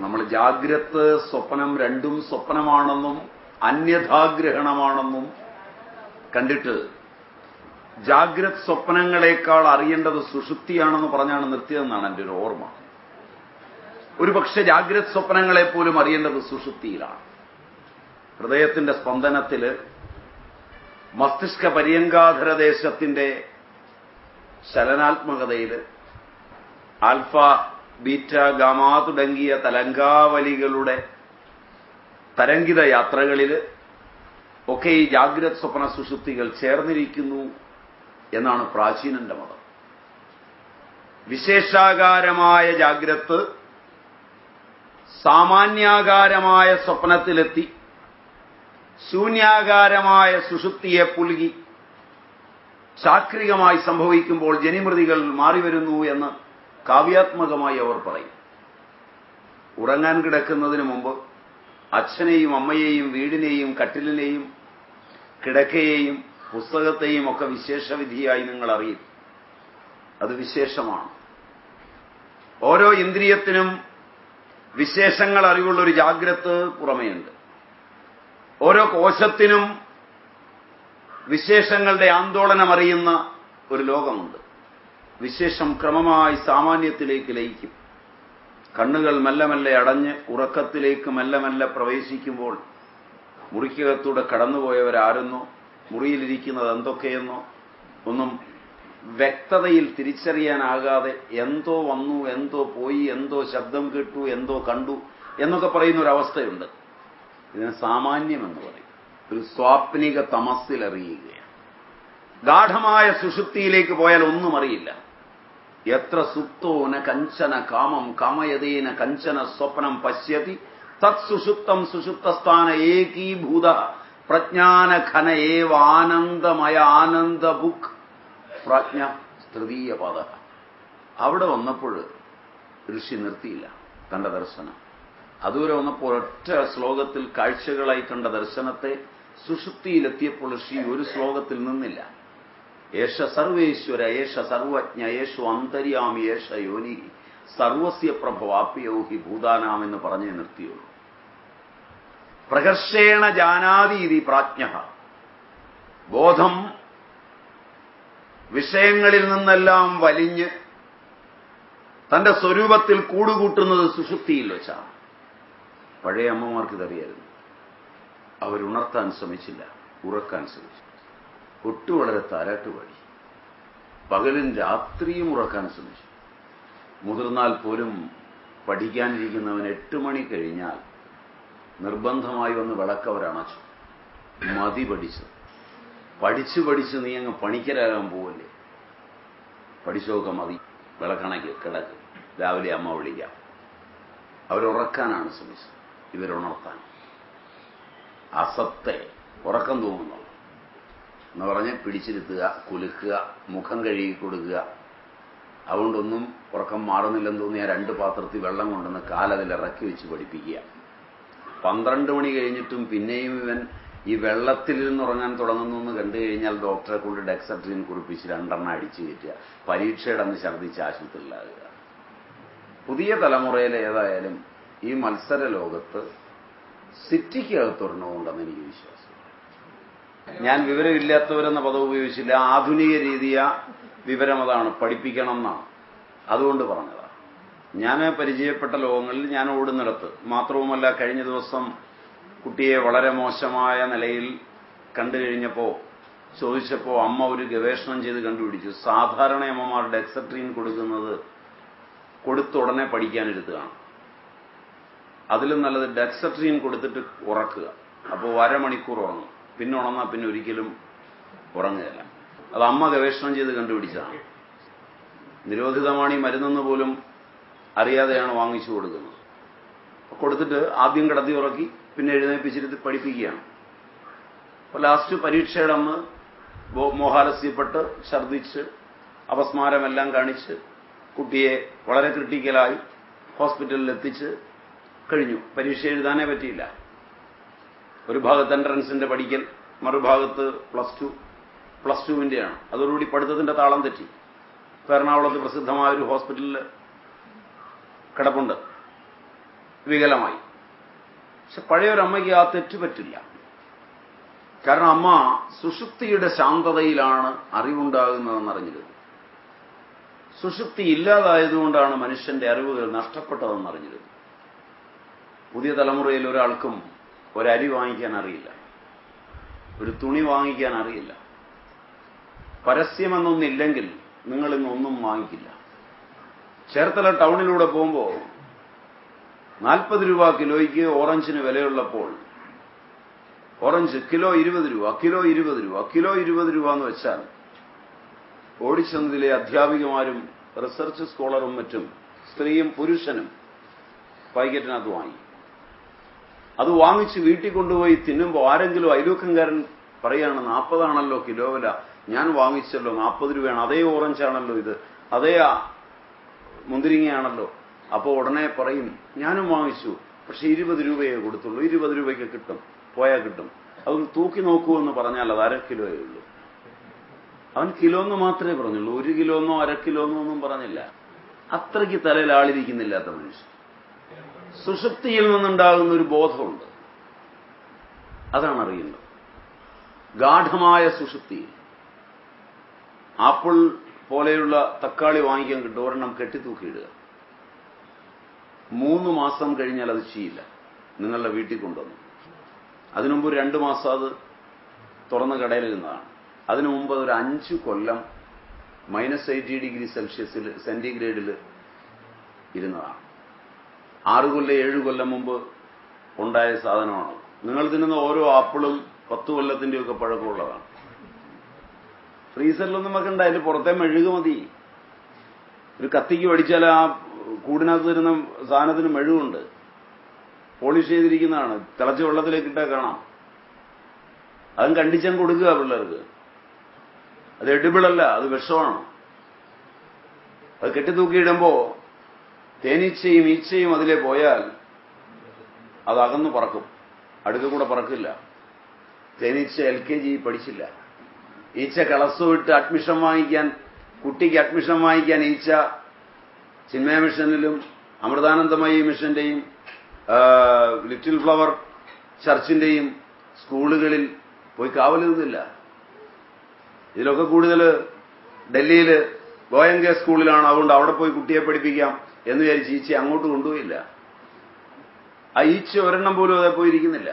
നമ്മൾ ജാഗ്രത് സ്വപ്നം രണ്ടും സ്വപ്നമാണെന്നും അന്യഥാഗ്രഹണമാണെന്നും കണ്ടിട്ട് ജാഗ്രത് സ്വപ്നങ്ങളെക്കാൾ അറിയേണ്ടത് സുഷുപ്തിയാണെന്ന് പറഞ്ഞാണ് നിർത്തിയതെന്നാണ് എന്റെ ഒരു ഓർമ്മ. ഒരുപക്ഷെ ജാഗ്രത് സ്വപ്നങ്ങളെപ്പോലും അറിയേണ്ടത് സുഷുപ്തിയിലാണ്. ഹൃദയത്തിന്റെ സ്പന്ദനത്തിൽ മസ്തിഷ്ക പര്യങ്കാധരദേശത്തിന്റെ ചലനാത്മകതയിൽ ആൽഫ ബീറ്റ ഗാമ തുടങ്ങിയ തലങ്കാവലികളുടെ തരംഗിത യാത്രകളിൽ ഒക്കെ ഈ ജാഗ്രത് സ്വപ്ന സുഷുപ്തികൾ ചേർന്നിരിക്കുന്നു എന്നാണ് പ്രാചീനന്റെ മതം. വിശേഷാകാരമായ ജാഗ്രത് സാമാന്യാകാരമായ സ്വപ്നത്തിലെത്തി ശൂന്യാകാരമായ സുഷുപ്തിയെ പുലുകി ചാക്രികമായി സംഭവിക്കുമ്പോൾ ജനിമൃതികൾ മാറിവരുന്നു എന്ന് കാവ്യാത്മകമായി അവർ പറയും. ഉറങ്ങാൻ കിടക്കുന്നതിന് മുമ്പ് അച്ഛനെയും അമ്മയെയും വീടിനെയും കട്ടിലിനെയും കിടക്കയെയും പുസ്തകത്തെയും ഒക്കെ വിശേഷവിധിയായി നിങ്ങൾ അറിയും. അത് വിശേഷമാണ്. ഓരോ ഇന്ദ്രിയത്തിനും വിശേഷങ്ങൾ അറിവുള്ള ഒരു ജാഗ്രത് പുറമേയുണ്ട്. ഓരോ കോശത്തിനും വിശേഷങ്ങളുടെ ആന്തോളനം അറിയുന്ന ഒരു ലോകമുണ്ട്. വിശേഷം ക്രമമായി സാമാന്യത്തിലേക്ക് ലയിക്കും. കണ്ണുകൾ മെല്ലെ മെല്ലെ അടഞ്ഞ് ഉറക്കത്തിലേക്ക് മെല്ലെ മെല്ലെ പ്രവേശിക്കുമ്പോൾ മുറിക്കകത്തൂടെ കടന്നുപോയവരാരെന്നോ? മുറിയിലിരിക്കുന്നത് എന്തൊക്കെയെന്നോ? ഒന്നും വ്യക്തതയിൽ തിരിച്ചറിയാനാകാതെ എന്തോ വന്നു എന്തോ പോയി എന്തോ ശബ്ദം കേട്ടു എന്തോ കണ്ടു എന്നൊക്കെ പറയുന്ന ഒരു അവസ്ഥയുണ്ട് ഇതിന് സാമാന്യമെന്ന് പറയും. ഒരു സ്വാപ്നിക തമസ്സിലറിയുകയാണ്. ഗാഠമായ സുഷുപ്തിയിലേക്ക് പോയാൽ ഒന്നും അറിയില്ല. എത്ര സുപ്തോന കഞ്ചന കാമം കാമയതേന കഞ്ചന സ്വപ്നം പശ്യതി. തത് സുഷുപ്തം സുഷുപ്തസ്ഥാന ഏകീഭൂത. പ്രജ്ഞാന ഘന ഏവ ആനന്ദമയ ആനന്ദ ബുക്ക് പ്രജ്ഞ തൃതീയ പദ. അവിടെ വന്നപ്പോൾ ഋഷി നിർത്തിയില്ല കണ്ട ദർശനം. അതുവരെ വന്നപ്പോൾ ഒറ്റ ശ്ലോകത്തിൽ കാഴ്ചകളായി കണ്ട ദർശനത്തെ സുഷുപ്തിയിലെത്തിയപ്പോൾ ഋഷി ഒരു ശ്ലോകത്തിൽ നിന്നില്ല. ഏഷ സർവേശ്വര ഏഷ സർവജ്ഞ യേശു അന്തര്യാമി ഏഷ യോനി. സർവസ്യ പ്രഭവാപ്യൗഹി ഭൂതാനാം എന്ന് പറഞ്ഞേ നിർത്തിയുള്ളൂ. പ്രകർഷേണ ജാനാതീതി പ്രാജ്ഞ. ബോധം വിഷയങ്ങളിൽ നിന്നെല്ലാം വലിഞ്ഞ് തന്റെ സ്വരൂപത്തിൽ കൂടുകൂട്ടുന്നത് സുഷുപ്തിയിൽ വെച്ചാണ്. പഴയ അമ്മമാർക്ക് ഇതറിയായിരുന്നു അവരുണർത്താൻ ശ്രമിച്ചില്ല ഉറക്കാൻ ശ്രമിച്ചു ഒട്ടു വളരെ താരാട്ടുപാടി പകലും രാത്രിയും ഉറക്കാൻ ശ്രമിച്ചു. മുതിർന്നാൽ പോലും പഠിക്കാനിരിക്കുന്നവൻ എട്ട് മണി കഴിഞ്ഞാൽ നിർബന്ധമായി ഒന്ന് വിളക്കവരണച്ചു മതി പഠിച്ചത് പഠിച്ചു പഠിച്ച് നീ അങ്ങ് പണിക്കരാകാൻ പോവല്ലേ? പഠിച്ചൊക്കെ മതി. വിളക്കണയ്ക്ക് കിടക്ക്. രാവിലെ അമ്മ വിളിക്കാം. അവരുറക്കാനാണ് ശ്രമിച്ചത്. ഇവരുണർത്താൻ. അസത്തെ ഉറക്കം തോന്നുന്നു. എന്ന് പറഞ്ഞ് പിടിച്ചിരുത്തുക കുലുക്കുക മുഖം കഴുകി കൊടുക്കുക. അതുകൊണ്ടൊന്നും ഉറക്കം മാറുന്നില്ലെന്ന് തോന്നിയ രണ്ട് പാത്രത്തിൽ വെള്ളം കൊണ്ടുവന്ന് കാലതിൽ ഇറക്കി വെച്ച് പഠിപ്പിക്കുക. പന്ത്രണ്ട് മണി കഴിഞ്ഞിട്ടും പിന്നെയും ഇവൻ ഈ വെള്ളത്തിൽ നിന്ന് ഉറങ്ങാൻ തുടങ്ങുന്നു എന്ന് കണ്ടു കഴിഞ്ഞാൽ ഡോക്ടറെ കൊണ്ട് ഡെക്സട്രിൻ കുറിപ്പിച്ച് രണ്ടെണ്ണം അടിച്ചു കയറ്റുക. പരീക്ഷയുടെ അന്ന് ഛർദ്ദിച്ച് ആശുപത്രിയിലാകുക. പുതിയ തലമുറയിൽ ഏതായാലും ഈ മത്സര ലോകത്ത് സിറ്റിക്കകത്തൊരെണ്ണമുണ്ടെന്ന് എനിക്ക് വിശ്വാസം. ഞാൻ വിവരമില്ലാത്തവരെന്ന പദം ഉപയോഗിച്ചില്ല. ആധുനിക രീതിയ വിവരം അതാണ്. പഠിപ്പിക്കണം എന്നാണ്. അതുകൊണ്ട് പറഞ്ഞതാണ് ഞാൻ പരിചയപ്പെട്ട ലോകങ്ങളിൽ ഞാൻ ഓടുന്നിടത്ത് മാത്രവുമല്ല കഴിഞ്ഞ ദിവസം കുട്ടിയെ വളരെ മോശമായ നിലയിൽ കണ്ടു കഴിഞ്ഞപ്പോൾ ചോദിച്ചപ്പോൾ അമ്മ ഒരു ഗവേഷണം ചെയ്ത് കണ്ടുപിടിച്ചു. സാധാരണ അമ്മമാർ ഡെക്സട്രീൻ കൊടുക്കുന്നത് കൊടുത്തുടനെ പഠിക്കാനിരുത്തുകയാണ് അതിലും നല്ലത് ഡെക്സട്രീൻ കൊടുത്തിട്ട് ഉറക്കുക. അപ്പോൾ അരമണിക്കൂർ ഉറങ്ങും. പിന്നെ ഉണർന്നാൽ പിന്നെ ഒരിക്കലും ഉറങ്ങുകയില്ല. അത് അമ്മ ഗവേഷണം ചെയ്ത് കണ്ടുപിടിച്ചതാണ്. നിരോധിതമാണ് ഈ മരുന്നെന്ന് പോലും അറിയാതെയാണ് വാങ്ങിച്ചു കൊടുക്കുന്നത്. കൊടുത്തിട്ട് ആദ്യം കിടത്തി ഉറക്കി പിന്നെ എഴുന്നേപ്പിച്ചിരുത്തി പഠിപ്പിക്കുകയാണ്. അപ്പോൾ ലാസ്റ്റ് പരീക്ഷയുടെ അന്ന് മോഹാലസ്യപ്പെട്ട് ഛർദ്ദിച്ച് അപസ്മാരമെല്ലാം കാണിച്ച് കുട്ടിയെ വളരെ ക്രിട്ടിക്കലായി ഹോസ്പിറ്റലിൽ എത്തിച്ച് കഴിഞ്ഞു. പരീക്ഷ എഴുതാനേ പറ്റിയില്ല. ഒരു ഭാഗത്ത് എൻട്രൻസിന്റെ പഠിക്കൽ മറുഭാഗത്ത് പ്ലസ് ടു. പ്ലസ് ടുവിന്റെയാണ്. അതോടുകൂടി പഠിത്തത്തിന്റെ താളം തെറ്റി. ഇപ്പൊ എറണാകുളത്ത് പ്രസിദ്ധമായ ഒരു ഹോസ്പിറ്റലിൽ കിടപ്പുണ്ട്. വികലമായി. പക്ഷെ പഴയൊരമ്മയ്ക്ക് ആ തെറ്റ് പറ്റില്ല. കാരണം അമ്മ സുഷുപ്തിയുടെ ശാന്തതയിലാണ് അറിവുണ്ടാകുന്നതെന്ന് അറിഞ്ഞിരുന്നു സുഷുപ്തി ഇല്ലാതായതുകൊണ്ടാണ് മനുഷ്യന്റെ അറിവുകൾ നഷ്ടപ്പെട്ടതെന്ന് അറിഞ്ഞിരുന്നു പുതിയ തലമുറയിൽ ഒരാൾക്കും ഒരരി വാങ്ങിക്കാൻ അറിയില്ല ഒരു തുണി വാങ്ങിക്കാൻ അറിയില്ല പരസ്യമെന്നൊന്നില്ലെങ്കിൽ നിങ്ങൾ ഇന്നൊന്നും വാങ്ങിക്കില്ല. ചേർത്തല ടൗണിലൂടെ പോകുമ്പോൾ നാൽപ്പത് രൂപ കിലോയ്ക്ക് ഓറഞ്ചിന് വിലയുള്ളപ്പോൾ ഓറഞ്ച് കിലോ ഇരുപത് രൂപ കിലോ ഇരുപത് രൂപ കിലോ ഇരുപത് രൂപ എന്ന് വെച്ചാൽ ഓടിച്ചെന്നതിലെ അധ്യാപികമാരും റിസർച്ച് സ്കോളറും മറ്റും സ്ത്രീയും പുരുഷനും പാക്കറ്റിനകത്ത് വാങ്ങി. അത് വാങ്ങിച്ച് വീട്ടിൽ കൊണ്ടുപോയി തിന്നുമ്പോൾ ആരെങ്കിലും അയലൂക്കംകാരൻ പറയാണ് നാൽപ്പതാണല്ലോ കിലോ വില. ഞാൻ വാങ്ങിച്ചല്ലോ നാൽപ്പത് രൂപയാണ്. അതേ ഓറഞ്ചാണല്ലോ ഇത്. അതേ മുന്തിരിങ്ങയാണല്ലോ. അപ്പോൾ ഉടനെ പറയും ഞാനും വാങ്ങിച്ചു. പക്ഷെ ഇരുപത് രൂപയെ കൊടുത്തുള്ളൂ. ഇരുപത് രൂപയ്ക്ക് കിട്ടും. പോയാൽ കിട്ടും. അവൻ തൂക്കി നോക്കൂ എന്ന് പറഞ്ഞാൽ അത് അര കിലോയേ ഉള്ളൂ. അവൻ കിലോ എന്ന് മാത്രമേ പറഞ്ഞുള്ളൂ. ഒരു കിലോ എന്നോ അര കിലോ എന്നോ ഒന്നും പറഞ്ഞില്ല. അത്രയ്ക്ക് തലയിൽ ആളിരിക്കുന്നില്ലാത്ത മനുഷ്യൻ. സുഷുപ്തിയിൽ നിന്നുണ്ടാകുന്ന ഒരു ബോധമുണ്ട്. അതാണ് അറിയേണ്ടത് ഗാഠമായ സുഷുപ്തി. ആപ്പിൾ പോലെയുള്ള തക്കാളി വാങ്ങിക്കാൻ കിട്ടും. ഒരെണ്ണം കെട്ടിത്തൂക്കിയിടുക. മൂന്ന് മാസം കഴിഞ്ഞാൽ അത് ചെയ്യില്ല നിങ്ങളുടെ വീട്ടിൽ കൊണ്ടുവന്നു. അതിനുമുമ്പ് രണ്ടു മാസം അത് തുറന്ന കടയിലിരുന്നതാണ് അതിനു മുമ്പ് അതൊരു അഞ്ച് കൊല്ലം മൈനസ് എയ്റ്റി ഡിഗ്രി സെൽഷ്യസിൽ സെന്റിഗ്രേഡിൽ ഇരുന്നതാണ്. ആറ് കൊല്ലം ഏഴ് കൊല്ലം മുമ്പ് ഉണ്ടായ സാധനമാണ്. നിങ്ങൾ തിന്നുന്ന ഓരോ ആപ്പിളും പത്ത് കൊല്ലത്തിന്റെയൊക്കെ പഴക്കമുള്ളതാണ്. ഫ്രീസറിലൊന്നും വെക്കണ്ട അതിൽ പുറത്തെ മെഴുക് മതി. ഒരു കത്തിക്ക് പഠിച്ചാൽ ആ കൂടിനകത്ത് തരുന്ന സാധനത്തിന് മെഴുകുണ്ട്. പോളിഷ് ചെയ്തിരിക്കുന്നതാണ്. തിളച്ച വെള്ളത്തിലേക്ക് ഇട്ടാൽ കാണാം. അതും കണ്ടിച്ചാൻ കൊടുക്കുക പിള്ളേർക്ക്. അത് എഡിബിളല്ല അത് വിഷമാണ്. അത് കെട്ടിത്തൂക്കിയിടുമ്പോ തേനീച്ചയും ഈച്ചയും അതിലെ പോയാൽ അത് അകന്നു പറക്കും. അടുക്ക കൂടെ പറക്കില്ല. തേനീച്ച എൽ കെ ജി പഠിച്ചില്ല. ഈച്ച കളസ് വിട്ട് അഡ്മിഷൻ വാങ്ങിക്കാൻ കുട്ടിക്ക് അഡ്മിഷൻ വാങ്ങിക്കാൻ ഈച്ച ചിന്മയ മിഷനിലും അമൃതാനന്ദമയി മിഷന്റെയും ലിറ്റിൽ ഫ്ലവർ ചർച്ചിന്റെയും സ്കൂളുകളിൽ പോയി കാവലുന്നില്ല നിന്നില്ല. ഇതിലൊക്കെ കൂടുതൽ ഡൽഹിയിൽ ഗോയങ്ക സ്കൂളിലാണ്. അതുകൊണ്ട് അവിടെ പോയി കുട്ടിയെ പഠിപ്പിക്കാം. എന്ന് വിചാരിച്ച് ഈച്ച അങ്ങോട്ട് കൊണ്ടുപോയില്ല. ആ ഈച്ച ഒരെണ്ണം പോലും അതെ പോയിരിക്കുന്നില്ല.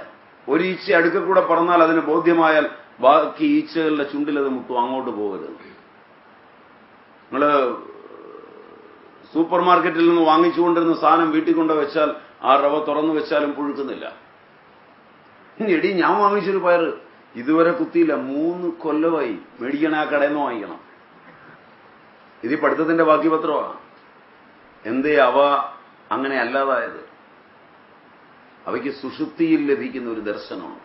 ഒരു ഈച്ച അടുക്ക കൂടെ പറന്നാൽ അതിന് ബോധ്യമായാൽ ബാക്കി ഈച്ചകളുടെ ചുണ്ടിലത് മുട്ടും അങ്ങോട്ട് പോകരുത്. നിങ്ങൾ സൂപ്പർ മാർക്കറ്റിൽ നിന്ന് വാങ്ങിച്ചുകൊണ്ടിരുന്ന സാധനം വീട്ടിൽ കൊണ്ട് വെച്ചാൽ ആ റവ തുറന്നു വെച്ചാലും പുഴുക്കുന്നില്ല. എടി ഞാൻ വാങ്ങിച്ചൊരു പയർ ഇതുവരെ കുത്തിയില്ല. മൂന്ന് കൊല്ലമായി മേടിക്കണ ആ കടയിൽ നിന്ന് വാങ്ങിക്കണം. ഇത് പഠിത്തത്തിന്റെ ബാക്കി പത്രമാണ് എന്തേ അവ അങ്ങനെ അല്ലാതായത്? അവയ്ക്ക് സുഷുപ്തിയിൽ ലഭിക്കുന്ന ഒരു ദർശനമാണ്.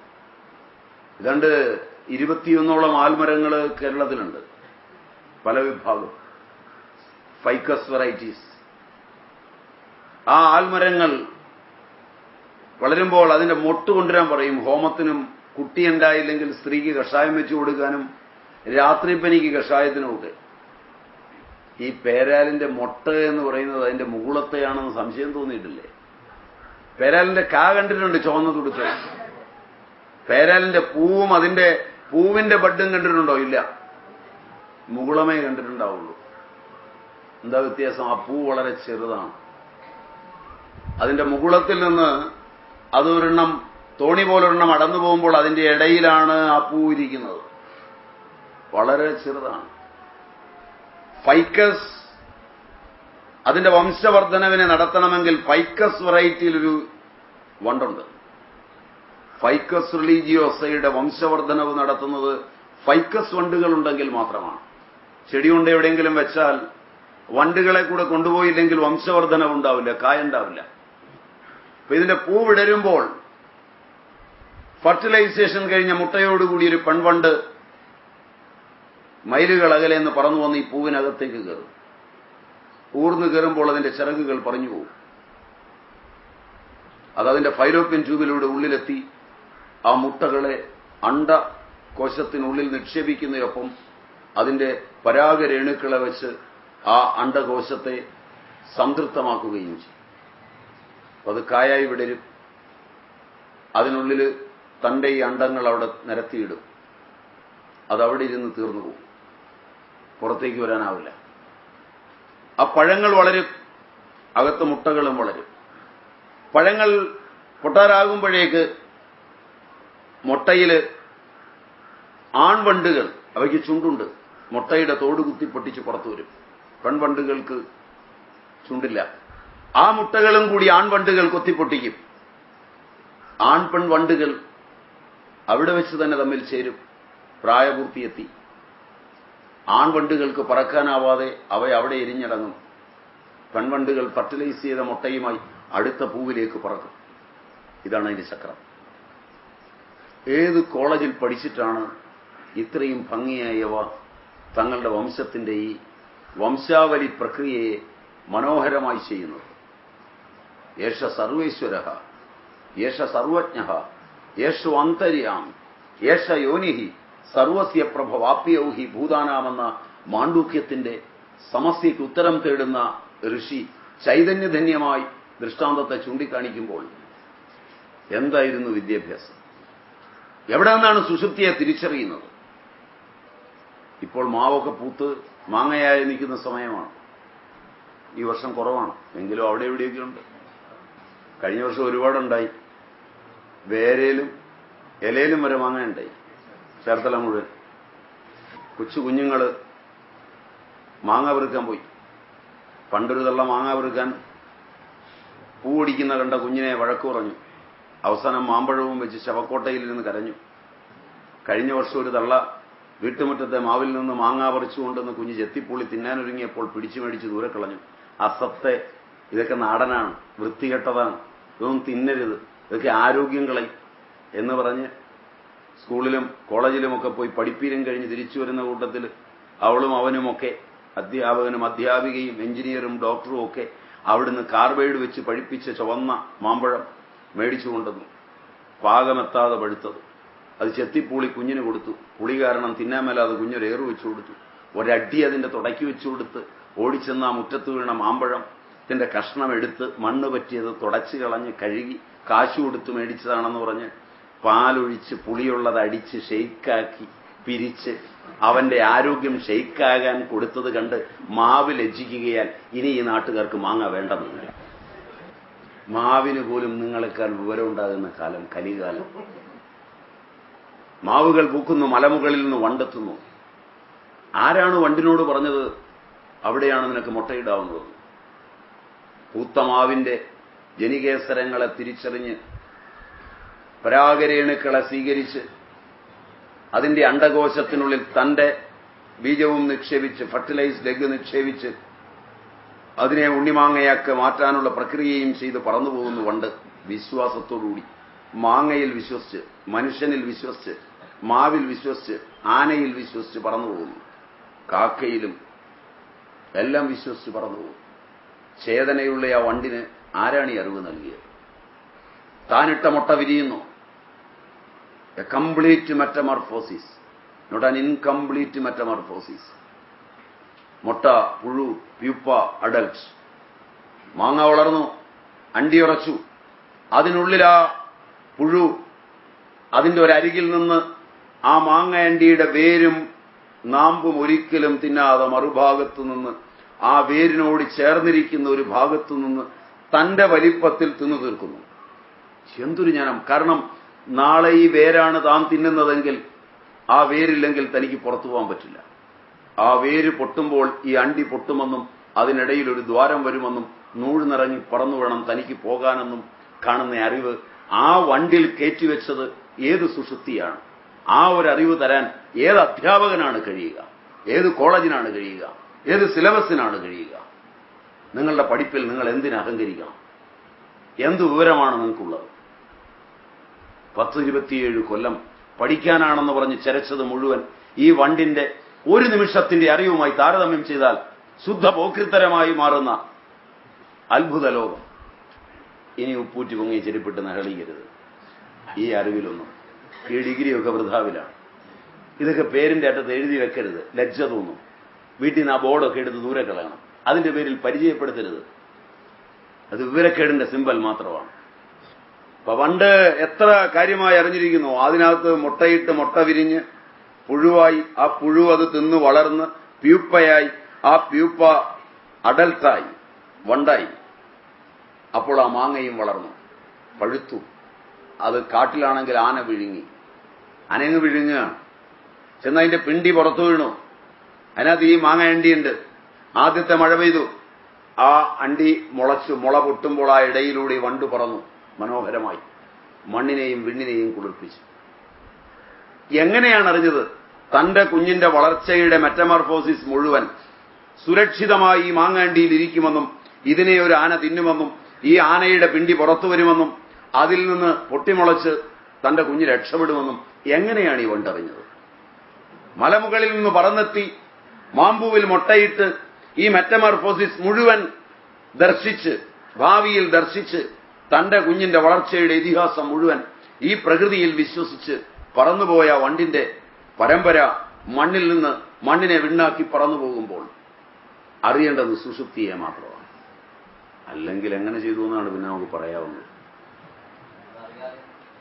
ഇതണ്ട് ഇരുപത്തിയൊന്നോളം ആൽമരങ്ങൾ കേരളത്തിലുണ്ട്. പല വിഭാഗം. ഫൈക്കസ് വെറൈറ്റീസ് ആ ആൽമരങ്ങൾ വളരുമ്പോൾ അതിന്റെ മൊട്ട് കൊണ്ടുവരാൻ പറയും. ഹോമത്തിനും കുട്ടിയുണ്ടായില്ലെങ്കിൽ സ്ത്രീക്ക് കഷായം വെച്ചു കൊടുക്കാനും രാത്രിപ്പനിക്ക് കഷായത്തിനുമൊക്കെ ഈ പേരാലിന്റെ മൊട്ട എന്ന് പറയുന്നത് അതിന്റെ മുകുളത്തെയാണെന്ന് സംശയം തോന്നിയിട്ടില്ലേ? പേരാലിന്റെ കാ കണ്ടിട്ടുണ്ട് ചുവന്ന തുടുത്ത്. പേരാലിന്റെ പൂവും അതിന്റെ പൂവിന്റെ ബഡും കണ്ടിട്ടുണ്ടോ? ഇല്ല. മുകുളമേ കണ്ടിട്ടുണ്ടാവുള്ളൂ. എന്താ വ്യത്യാസം? ആ പൂ വളരെ ചെറുതാണ്. അതിന്റെ മുകുളത്തിൽ നിന്ന് അതൊരെണ്ണം തോണി പോലൊരെണ്ണം അടന്നു പോകുമ്പോൾ അതിന്റെ ഇടയിലാണ് ആ പൂ ഇരിക്കുന്നത്. വളരെ ചെറുതാണ്. ഫൈക്കസ് അതിന്റെ വംശവർദ്ധനവിനെ നടത്തണമെങ്കിൽ ഫൈക്കസ് വെറൈറ്റിയിൽ ഒരു വണ്ടുണ്ട്. ഫൈക്കസ് റിലീജിയോസയുടെ വംശവർദ്ധനവ് നടത്തുന്നത് ഫൈക്കസ് വണ്ടുകൾ ഉണ്ടെങ്കിൽ മാത്രമാണ്. ചെടി കൊണ്ട് എവിടെയെങ്കിലും വെച്ചാൽ വണ്ടുകളെ കൂടെ കൊണ്ടുപോയില്ലെങ്കിൽ വംശവർദ്ധനവ് ഉണ്ടാവില്ല കായുണ്ടാവില്ല അപ്പൊ ഇതിന്റെ പൂ വിടരുമ്പോൾ ഫർട്ടിലൈസേഷൻ കഴിഞ്ഞ മുട്ടയോടുകൂടി ഒരു പെൺവണ്ട് മൈലുകൾ അകലെ എന്ന് പറന്നു വന്ന് ഈ പൂവിനകത്തേക്ക് കയറും. ഊർന്നു കയറുമ്പോൾ അതിന്റെ ചിറകുകൾ പറഞ്ഞു പോകും അതിന്റെ ഫൈലോപ്യൻ ട്യൂബിലൂടെ ഉള്ളിലെത്തി ആ മുട്ടകളെ അണ്ട കോശത്തിനുള്ളിൽ നിക്ഷേപിക്കുന്നതിനൊപ്പം അതിന്റെ പരാഗരേണുക്കളെ വെച്ച് ആ അണ്ടകോശത്തെ സംതൃപ്തമാക്കുകയും ചെയ്യും. അത് കായായി വിടരും. അതിനുള്ളിൽ തന്റെ ഈ അണ്ടങ്ങൾ അവിടെ നിരത്തിയിടും. അതവിടെ ഇരുന്ന് തീർന്നു പോകും പുറത്തേക്ക് വരാനാവില്ല. ആ പഴങ്ങൾ വളരും അകത്ത് മുട്ടകളും വളരും. പഴങ്ങൾ പൊട്ടാറാകുമ്പോഴേക്ക് മുട്ടയിൽ ആൺവണ്ടുകൾ അവയ്ക്ക് ചുണ്ടുണ്ട്. മുട്ടയുടെ തോട് കുത്തി പൊട്ടിച്ച് പുറത്തു വരും. പെൺവണ്ടുകൾക്ക് ചുണ്ടില്ല. ആ മുട്ടകളും കൂടി ആൺവണ്ടുകൾ കൊത്തിപ്പൊട്ടിക്കും ആൺ പെൺ വണ്ടുകൾ അവിടെ വെച്ച് തന്നെ തമ്മിൽ ചേരും. പ്രായപൂർത്തിയെത്തി. ആൺവണ്ടുകൾക്ക് പറക്കാനാവാതെ അവ അവിടെ എരിഞ്ഞടങ്ങും പെൺവണ്ടുകൾ ഫർട്ടിലൈസ് ചെയ്ത മുട്ടയുമായി അടുത്ത പൂവിലേക്ക് പറക്കും. ഇതാണ് അതിന്റെ ചക്രം. ഏത് കോളേജിൽ പഠിച്ചിട്ടാണ് ഇത്രയും ഭംഗിയായവ തങ്ങളുടെ വംശത്തിന്റെ ഈ വംശാവലി പ്രക്രിയയെ മനോഹരമായി ചെയ്യുന്നത്? യേശ സർവേശ്വര യേശ സർവജ്ഞ യേശു അന്തര്യാം യേശ യോനിഹി സർവസ്യ പ്രഭവാപ്യൗ ഹി ഭൂതാനാമെന്ന മാണ്ഡൂക്യത്തിന്റെ സമസ്യയ്ക്ക് ഉത്തരം തേടുന്ന ഋഷി ചൈതന്യധന്യമായി ദൃഷ്ടാന്തത്തെ ചൂണ്ടിക്കാണിക്കുമ്പോൾ എന്തായിരുന്നു വിദ്യാഭ്യാസം? എവിടെ നിന്നാണ് സുഷുപ്തിയെ തിരിച്ചറിയുന്നത്? ഇപ്പോൾ മാവൊക്കെ പൂത്ത് മാങ്ങയായി നിൽക്കുന്ന സമയമാണ്. ഈ വർഷം കുറവാണ്. എങ്കിലും അവിടെ എവിടെയൊക്കെ ഉണ്ട്? കഴിഞ്ഞ വർഷം ഒരുപാടുണ്ടായി. വേരയിലും ഇലയിലും വരെ മാങ്ങ ഉണ്ടായി ചേർത്തല മുഴുവൻ. കൊച്ചു കുഞ്ഞുങ്ങൾ മാങ്ങ പെറുക്കാൻ പോയി. പണ്ടൊരു തള്ള മാങ്ങ പെറുക്കാൻ പൂവടിക്കുന്ന കണ്ട കുഞ്ഞിനെ വഴക്കു പറഞ്ഞു. അവസാനം മാമ്പഴവും വെച്ച് ശവക്കോട്ടയിൽ നിന്ന് കരഞ്ഞു. കഴിഞ്ഞ വർഷം ഒരു തള്ള വീട്ടുമുറ്റത്തെ മാവിൽ നിന്ന് മാങ്ങ പറിച്ചുകൊണ്ടെന്ന് കുഞ്ഞ് ചെത്തിപ്പുള്ളി തിന്നാനൊരുങ്ങിയപ്പോൾ പിടിച്ചു മേടിച്ച് ദൂരെ കളഞ്ഞു. അസത്തെ ഇതൊക്കെ നാടനാണ് വൃത്തികെട്ടതാണ് ഇതൊന്നും തിന്നരുത് ഇതൊക്കെ ആരോഗ്യം കളയും എന്ന് പറഞ്ഞ് സ്കൂളിലും കോളേജിലുമൊക്കെ പോയി പഠിപ്പീരും കഴിഞ്ഞ് തിരിച്ചു വരുന്ന കൂട്ടത്തിൽ അവളും അവനുമൊക്കെ അധ്യാപകനും അധ്യാപികയും എഞ്ചിനീയറും ഡോക്ടറും ഒക്കെ അവിടുന്ന് കാർബൈഡ് വെച്ച് പഴിപ്പിച്ച ചുവന്ന മാമ്പഴം മേടിച്ചു കൊണ്ടുവന്നു പാകമെത്താതെ പഴുത്തത്. അത് ചെത്തിപ്പൂളി കുഞ്ഞിന് കൊടുത്തു. പുളി കാരണം തിന്നാൻ മേലാതെ കുഞ്ഞൊരു ഏറു വെച്ചു കൊടുത്തു. ഒരടി അതിന്റെ തുടക്കി വെച്ചു കൊടുത്ത് ഓടിച്ചെന്ന ആ മുറ്റത്ത് വീണ മാമ്പഴം ത്തിന്റെ കഷ്ണം എടുത്ത് മണ്ണ് പറ്റിയത് തുടച്ചു കളഞ്ഞ് കഴുകി കാശു കൊടുത്ത് മേടിച്ചതാണെന്ന് പറഞ്ഞ് പാലൊഴിച്ച് പുളിയുള്ളത് അടിച്ച് ഷെയ്ക്കാക്കി പിരിച്ച് അവന്റെ ആരോഗ്യം ഷെയ്ക്കാകാൻ കൊടുത്തത് കണ്ട് മാവ് ലജ്ജിക്കുകയാൽ ഇനി ഈ നാട്ടുകാർക്ക് മാങ്ങ വേണ്ടെന്ന് മാവിന് പോലും നിങ്ങളെക്കാൾ വിവരമുണ്ടാകുന്ന കാലം കലികാലം. മാവുകൾ പൂക്കുന്നു മലമുകളിൽ നിന്ന് വണ്ടെത്തുന്നു. ആരാണ് വണ്ടിനോട് പറഞ്ഞത് അവിടെയാണ് നിനക്ക് മുട്ടയിടാവുന്നത്? പൂത്ത മാവിന്റെ ജനികേസരങ്ങളെ തിരിച്ചറിഞ്ഞ് പരാഗരേണുക്കളെ സ്വീകരിച്ച് അതിന്റെ അണ്ടകോശത്തിനുള്ളിൽ തന്റെ ബീജവും നിക്ഷേപിച്ച് ഫർട്ടിലൈസ്ഡ് എഗ് നിക്ഷേപിച്ച് അതിനെ ഉണ്ണിമാങ്ങയാക്കി മാറ്റാനുള്ള പ്രക്രിയയും ചെയ്ത് പറന്നു പണ്ട് വിശ്വാസത്തോടുകൂടി. മാങ്ങയിൽ വിശ്വസിച്ച് മനുഷ്യനിൽ വിശ്വസിച്ച് മാവിൽ വിശ്വസിച്ച് ആനയിൽ വിശ്വസിച്ച് പറന്നു പോകുന്നു. കാക്കയിലും എല്ലാം വിശ്വസിച്ച് പറന്നു പോകും ചേതനയുള്ള ആ വണ്ടിന് ആരാണ് ഈ അറിവ് നൽകിയത്? താനിട്ട മുട്ട വിരിയുന്നു. A complete metamorphosis not an incomplete metamorphosis മുട്ട പുഴു പ്യൂപ്പ അഡൽട്ട് മാങ്ങ വളർന്നു. അണ്ടിയുറച്ചു അതിനുള്ളിൽ ആ പുഴു. അതിന്റെ ഒരരികിൽ നിന്ന് ആ മാങ്ങ അണ്ടിയുടെ വേരും നാമ്പും ഒരിക്കലും തിന്നാതെ മറുഭാഗത്തു നിന്ന് ആ വേരിനോട് ചേർന്നിരിക്കുന്ന ഒരു ഭാഗത്തു നിന്ന് തന്റെ വലിപ്പത്തിൽ തിന്നു തീർക്കുന്നു. എന്തൊരു ജ്ഞാനം. കാരണം നാളെ ഈ വേരാണ് താൻ തിന്നുന്നതെങ്കിൽ ആ വേരില്ലെങ്കിൽ തനിക്ക് പുറത്തു പോകാൻ പറ്റില്ല. ആ വേര് പൊട്ടുമ്പോൾ ഈ അണ്ടി പൊട്ടുമെന്നും അതിനിടയിൽ ഒരു ദ്വാരം വരുമെന്നും നൂഴ് നിറഞ്ഞു പറന്നു വേണം തനിക്ക് പോകാനെന്നും കാണുന്ന അറിവ് ആ വണ്ടിൽ കയറ്റിവെച്ചത് ഏത് സുഷുപ്തിയാണ്? ആ ഒരു അറിവ് തരാൻ ഏത് അധ്യാപകനാണ് കഴിയുക? ഏത് കോളേജിനാണ് കഴിയുക? ഏത് സിലബസിനാണ് കഴിയുക? നിങ്ങളുടെ പഠിപ്പിൽ നിങ്ങൾ എന്തിനഹങ്കരിക്കണം എന്ത് വിവരമാണ് നിങ്ങൾക്കുള്ളത്? പത്ത് ഇരുപത്തിയേഴ് കൊല്ലം പഠിക്കാനാണെന്ന് പറഞ്ഞ് ചരച്ചത് മുഴുവൻ ഈ വണ്ടിന്റെ ഒരു നിമിഷത്തിന്റെ അറിവുമായി താരതമ്യം ചെയ്താൽ ശുദ്ധ പോക്രിത്തരമായി മാറുന്ന അത്ഭുത ലോകം. ഇനി ഉപ്പൂറ്റി പൊങ്ങി ചെരുപ്പിട്ട് നഹളിക്കരുത് ഈ അറിവിലൊന്നും ഈ ഡിഗ്രിയൊക്കെ വൃഥാവിലാണ്. ഇതൊക്കെ പേരിന്റെ അറ്റത്ത് എഴുതി വെക്കരുത്. ലജ്ജ തോന്നും. വീട്ടിൽ നിന്ന് ആ ബോർഡൊക്കെ എടുത്ത് ദൂരെ കളയണം. അതിന്റെ പേരിൽ പരിചയപ്പെടുത്തരുത്. അത് വിവരക്കേടിന്റെ സിമ്പൽ മാത്രമാണ്. പണ്ട് എത്ര കാര്യമായി അറിഞ്ഞിരിക്കുന്നു? അതിനകത്ത് മുട്ടയിട്ട് മുട്ട വിരിഞ്ഞ് പുഴുവായി ആ പുഴു അത് തിന്ന് വളർന്ന് പ്യൂപ്പയായി ആ പ്യൂപ്പ അഡൽട്ടായി വണ്ടായി. അപ്പോൾ ആ മാങ്ങയും വളർന്നു. പഴുത്തു. അത് കാട്ടിലാണെങ്കിൽ ആന വിഴുങ്ങി. അനങ്ങ് വിഴുങ്ങുകയാണ് ചെന്ന് അതിന്റെ പിണ്ടി പുറത്തു വീണു. അതിനകത്ത് ഈ മാങ്ങ അണ്ടിയുണ്ട്. ആദ്യത്തെ മഴ പെയ്തു. ആ അണ്ടി മുളച്ചു മുള പൊട്ടുമ്പോൾ ആ ഇടയിലൂടെ വണ്ടു വണ്ട് പറന്നു. മനോഹരമായി മണ്ണിനെയും വിണ്ണിനെയും കുളിർപ്പിച്ചു. എങ്ങനെയാണ് അറിഞ്ഞത് തന്റെ കുഞ്ഞിന്റെ വളർച്ചയുടെ മെറ്റമർഫോസിസ് മുഴുവൻ സുരക്ഷിതമായി ഈ മാങ്ങാണ്ടിയിൽ ഇരിക്കുമെന്നും ഇതിനെ ഒരു ആന തിന്നുമെന്നും ഈ ആനയുടെ പിണ്ടി പുറത്തു വരുമെന്നും അതിൽ നിന്ന് പൊട്ടിമുളച്ച് തന്റെ കുഞ്ഞ് രക്ഷപ്പെടുമെന്നും എങ്ങനെയാണ് ഈ വണ്ടറിഞ്ഞത്? മലമുകളിൽ നിന്ന് പറന്നെത്തി മാമ്പൂവിൽ മുട്ടയിട്ട് ഈ മെറ്റമർഫോസിസ് മുഴുവൻ ദർശിച്ച് ഭാവിയിൽ ദർശിച്ച് തന്റെ കുഞ്ഞിന്റെ വളർച്ചയുടെ ഇതിഹാസം മുഴുവൻ ഈ പ്രകൃതിയിൽ വിശ്വസിച്ച് പറന്നുപോയ വണ്ടിന്റെ പരമ്പര മണ്ണിൽ നിന്ന് മണ്ണിനെ വിണ്ണാക്കി പറന്നു പോകുമ്പോൾ അറിയേണ്ടത് സുഷുപ്തിയെ മാത്രമാണ്. അല്ലെങ്കിൽ എങ്ങനെ ചെയ്തു എന്നാണ് പിന്നെ നമുക്ക് പറയാവുന്നത്.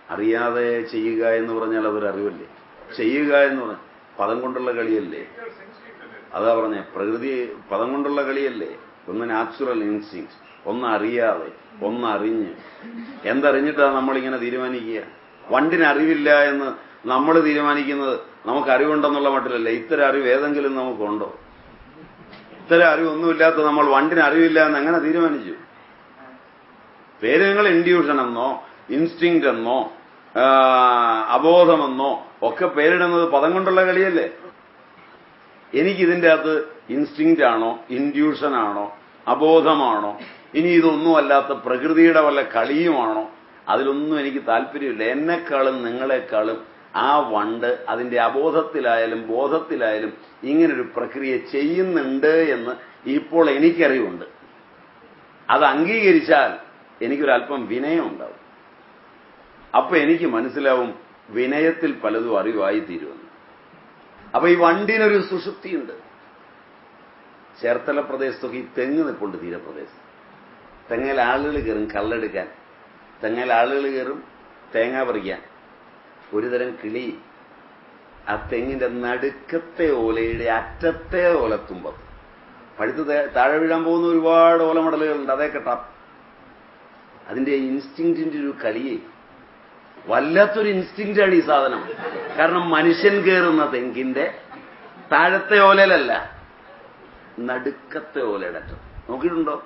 അറിയാതെ ചെയ്യുക എന്ന് പറഞ്ഞാൽ അതൊരു അറിവല്ലേ? ചെയ്യുക എന്ന് പറഞ്ഞാൽ പദം കൊണ്ടുള്ള കളിയല്ലേ? അതാ പറഞ്ഞേ പ്രകൃതി പദം കൊണ്ടുള്ള കളിയല്ലേ? ഒന്ന് നാച്ചുറൽ ഇൻസ്റ്റിങ് ഒന്ന് ഒന്നറിഞ്ഞ്. എന്തറിഞ്ഞിട്ടാണ് നമ്മളിങ്ങനെ തീരുമാനിക്കുക? വണ്ടിന് അറിവില്ല എന്ന് നമ്മൾ തീരുമാനിക്കുന്നത് നമുക്ക് അറിവുണ്ടെന്നുള്ള മട്ടിലല്ല. ഇത്തരം അറിവ് ഏതെങ്കിലും നമുക്കുണ്ടോ? ഇത്തരം അറിവൊന്നുമില്ലാത്ത നമ്മൾ വണ്ടിന് അറിവില്ല എന്ന് എങ്ങനെ തീരുമാനിച്ചു? പേര് നിങ്ങൾ ഇൻഡ്യൂഷൻ എന്നോ ഇൻസ്റ്റിങ് എന്നോ അബോധമെന്നോ ഒക്കെ പേരിടുന്നത് പദം കൊണ്ടുള്ള കളിയല്ലേ? എനിക്കിതിന്റെ അകത്ത് ഇൻസ്റ്റിങ് ആണോ ഇൻഡ്യൂഷൻ ആണോ അബോധമാണോ ഇനി ഇതൊന്നും അല്ലാത്ത പ്രകൃതിയുടെ വല്ല കളിയുമാണോ? അതിലൊന്നും എനിക്ക് താല്പര്യമില്ല. എന്നെക്കാളും നിങ്ങളെക്കാളും ആ വണ്ട് അതിന്റെ അബോധത്തിലായാലും ബോധത്തിലായാലും ഇങ്ങനൊരു പ്രക്രിയ ചെയ്യുന്നുണ്ട് എന്ന് ഇപ്പോൾ എനിക്കറിവുണ്ട്. അത് അംഗീകരിച്ചാൽ എനിക്കൊരല്പം വിനയം ഉണ്ടാവും അപ്പൊ എനിക്ക് മനസ്സിലാവും വിനയത്തിൽ പലതും അറിവായി തീരുമെന്ന് അപ്പൊ ഈ വണ്ടിനൊരു സുഷുപ്തിയുണ്ട്. ചേർത്തല പ്രദേശത്തൊക്കെ ഈ തെങ്ങ് നിൽപ്പുണ്ട് തീരപ്രദേശം തെങ്ങയിൽ ആളുകൾ കയറും കള്ളെടുക്കാൻ തെങ്ങയിൽ ആളുകൾ കയറും തേങ്ങ പറിക്കാൻ. ഒരുതരം കിളി. ആ തെങ്ങിന്റെ നടുക്കത്തെ ഓലയുടെ അറ്റത്തെ ഓലത്തുമ്പത്ത് പഴുത്ത് താഴെ വീഴാൻ പോകുന്ന ഒരുപാട് ഓലമടലുകളുണ്ട് അതേ കെട്ടാം അതിന്റെ ഇൻസ്റ്റിങ്റ്റിന്റെ ഒരു കളിയെ. വല്ലാത്തൊരു ഇൻസ്റ്റിങ്റ്റാണ് ഈ സാധനം. കാരണം മനുഷ്യൻ കയറുന്ന തെങ്കിന്റെ താഴത്തെ ഓലയിലല്ല നടുക്കത്തെ ഓലയുടെ അറ്റം. നോക്കിയിട്ടുണ്ടോ?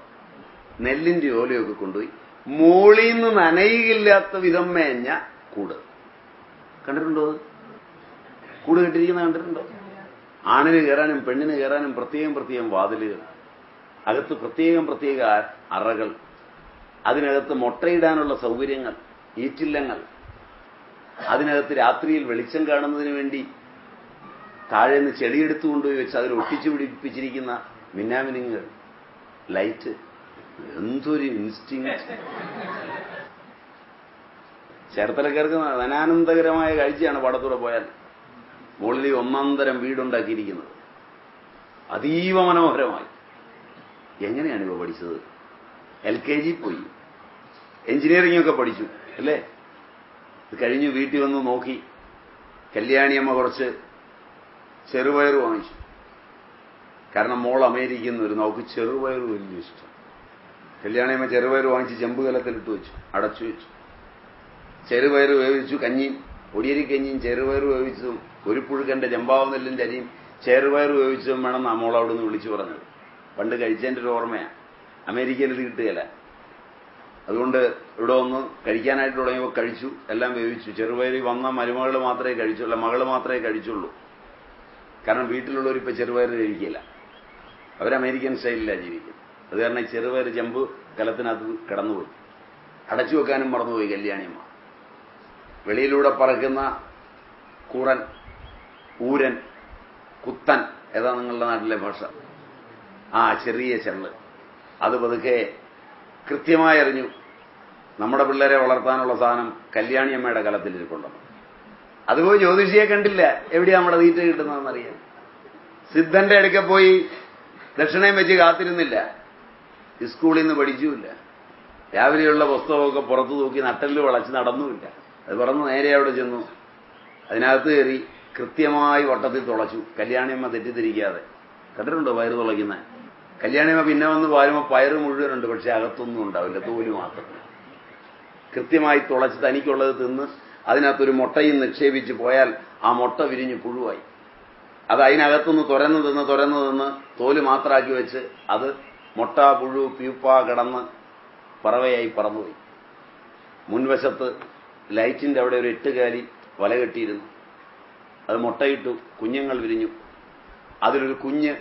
നെല്ലിന്റെ ഓലയൊക്കെ കൊണ്ടുപോയി മോളിൽ നിന്ന് നനയുകയില്ലാത്ത വിധം മേഞ്ഞ കൂട്. കണ്ടിട്ടുണ്ടോ അത്? കൂട് കെട്ടിരിക്കുന്ന കണ്ടിട്ടുണ്ടോ? ആണിന് കയറാനും പെണ്ണിന് കയറാനും പ്രത്യേകം പ്രത്യേകം വാതിലുകൾ. അകത്ത് പ്രത്യേകം പ്രത്യേക അറകൾ. അതിനകത്ത് മുട്ടയിടാനുള്ള സൗകര്യങ്ങൾ ഈറ്റില്ലങ്ങൾ. അതിനകത്ത് രാത്രിയിൽ വെളിച്ചം കാണുന്നതിന് വേണ്ടി താഴെ നിന്ന് ചെടിയെടുത്തു കൊണ്ടുപോയി വെച്ച് അതിൽ ഒട്ടിച്ചു പിടിപ്പിച്ചിരിക്കുന്ന മിന്നാമിനിങ്ങുകൾ ലൈറ്റ്. എന്തൊരു ഇൻസ്റ്റിങ് ചേർത്തലക്കാർക്ക് അനാനന്ദകരമായ കാഴ്ചയാണ് പടത്തൂടെ പോയാൽ. മുകളിൽ ഒന്നാന്തരം വീടുണ്ടാക്കിയിരിക്കുന്നത്. അതീവ മനോഹരമായി. എങ്ങനെയാണ് ഇവ പഠിച്ചത്? എൽ കെ ജി പോയി. എഞ്ചിനീയറിംഗ് ഒക്കെ പഠിച്ചു അല്ലേ? ഇത് കഴിഞ്ഞു വീട്ടിൽ വന്ന് നോക്കി. കല്യാണിയമ്മ കുറച്ച് ചെറുപയർ വാങ്ങിച്ചു. കാരണം മോൾ അമേരിക്കയിൽ നിന്ന് വരുന്നു. ചെറുപയർ വലിയ ഇഷ്ടം. കല്യാണിയമ്മ ചെറുപയർ വാങ്ങിച്ച് കലത്തിൽ ഇട്ട് വെച്ചു അടച്ചു വെച്ചു. ചെറുപയർ വേവിച്ചു കഞ്ഞിയും പൊടിയരി കഞ്ഞിയും ചെറുപയർ വേവിച്ചതും ഒരു പുഴുക്കന്റെ ചെമ്പാവ് നെല്ലിന്റെ അരിയും ചെറുപയർ വേവിച്ചതും വേണം നമ്മൾ മോൾ അവിടെ നിന്ന് വിളിച്ചു പറഞ്ഞത്. പണ്ട് കഴിച്ചതിന്റെ ഒരു ഓർമ്മയാണ് അമേരിക്കയിൽ ഇത് കിട്ടുകയില്ല. അതുകൊണ്ട് ഇവിടെ ഒന്ന് കഴിക്കാനായിട്ട് തുടങ്ങിയപ്പോൾ കഴിച്ചു എല്ലാം വേവിച്ചു. ചെറുപയർ വന്ന മരുമകൾ മാത്രമേ കഴിച്ചുള്ളൂ മകൾ മാത്രമേ കഴിച്ചുള്ളൂ. കാരണം വീട്ടിലുള്ളവർ ഇപ്പൊ ചെറുപയർ കഴിക്കില്ല അവർ അമേരിക്കൻ സ്റ്റൈലിലാണ് ജീവിക്കുന്നത്. അത് കാരണം ചെറുപയർ ചെമ്പ് കലത്തിനകത്ത് കിടന്നുപോയി. അടച്ചു വെക്കാനും മറന്നുപോയി കല്യാണിയമ്മ. വെളിയിലൂടെ പറക്കുന്ന കൂറൻ ഊരൻ കുത്തൻ ഏതാ നിങ്ങളുടെ നാട്ടിലെ ഭാഷ? ആ ചെറിയ ചെള്ള്. അത് പതുക്കെ കൃത്യമായി അറിഞ്ഞു നമ്മുടെ പിള്ളേരെ വളർത്താനുള്ള സാധനം കല്യാണിയമ്മയുടെ കലത്തിൽ ഇരിക്കുന്നു അതുപോയി ജ്യോതിഷിയെ കണ്ടില്ല. എവിടെയാ നമ്മുടെ തീറ്റ കിട്ടുന്നതെന്നറിയാം സിദ്ധന്റെ അടുക്കെ പോയി ദക്ഷിണയും വെച്ച് കാത്തിരുന്നില്ല. സ്കൂളിൽ നിന്ന് പഠിച്ചുമില്ല രാവിലെയുള്ള പുസ്തകമൊക്കെ പുറത്തു തൂക്കി നട്ടലിൽ വളച്ച് നടന്നുമില്ല. അത് പറന്ന് നേരെ അവിടെ ചെന്നു. അതിനകത്ത് കയറി കൃത്യമായി വട്ടത്തിൽ തുളച്ചു. കല്യാണിയമ്മ തെറ്റിദ്ധരിക്കാതെ. കണ്ടിട്ടുണ്ടോ പയറ് തുളയ്ക്കുന്നത് കല്യാണിയമ്മ പിന്നെ വന്ന് പാരുമ്പോൾ പയറ് മുഴുവനുണ്ട് പക്ഷെ അകത്തൊന്നും ഉണ്ടാവില്ല തോൽ മാത്രം. കൃത്യമായി തുളച്ച് തനിക്കുള്ളത് തിന്ന് അതിനകത്തൊരു മുട്ടയും നിക്ഷേപിച്ച് പോയാൽ ആ മുട്ട വിരിഞ്ഞ് പുഴുവായി. അത് അതിനകത്തുനിന്ന് തുരന്ന് തിന്ന് തുരന്ന് തിന്ന് തോൽ മാത്രമാക്കി വെച്ച് അത് മുട്ട പുഴു പ്യൂപ്പ കിടന്ന് പറവയായി പറന്നുപോയി. മുൻവശത്ത് ലൈറ്റിന്റെ അവിടെ ഒരു എട്ടുകാലി വല കെട്ടിയിരുന്നു. അത് മുട്ടയിട്ടു കുഞ്ഞുങ്ങൾ വിരിഞ്ഞു. അതിലൊരു കുഞ്ഞ്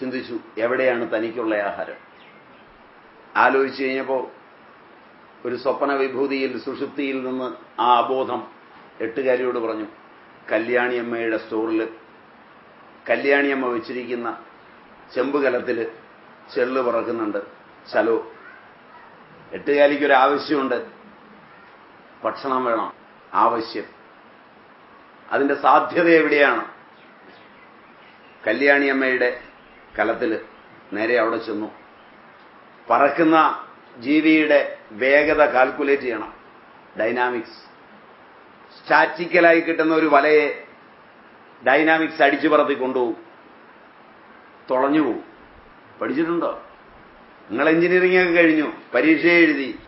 ചിന്തിച്ചു എവിടെയാണ് തനിക്കുള്ള ആഹാരം? ആലോചിച്ചു കഴിഞ്ഞപ്പോൾ ഒരു സ്വപ്ന വിഭൂതിയിൽ സുഷുപ്തിയിൽ നിന്ന് ആ അബോധം എട്ടുകാരിയോട് പറഞ്ഞു കല്യാണിയമ്മയുടെ സ്റ്റോറിൽ കല്യാണിയമ്മ വെച്ചിരിക്കുന്ന ചെമ്പ് കലത്തിൽ ചെള്ള് പറക്കുന്നുണ്ട്. ചലോ എട്ടുകാലിക്കൊരു ആവശ്യമുണ്ട് ഭക്ഷണം വേണം. ആവശ്യം. അതിന്റെ സാധ്യത എവിടെയാണ്? കല്യാണിയമ്മയുടെ കലത്തിൽ നേരെ അവിടെ ചെന്നു. പറക്കുന്ന ജീവിയുടെ വേഗത കാൽക്കുലേറ്റ് ചെയ്യണം. ഡൈനാമിക്സ്. സ്റ്റാറ്റിക്കലായി കിട്ടുന്ന ഒരു വലയെ ഡൈനാമിക്സ് അടിച്ചു പറത്തി കൊണ്ടുപോകും. തുളഞ്ഞു പോവും. പഠിച്ചിട്ടുണ്ടോ? നിങ്ങൾ എഞ്ചിനീയറിംഗ് ഒക്കെ കഴിഞ്ഞു പരീക്ഷ എഴുതി.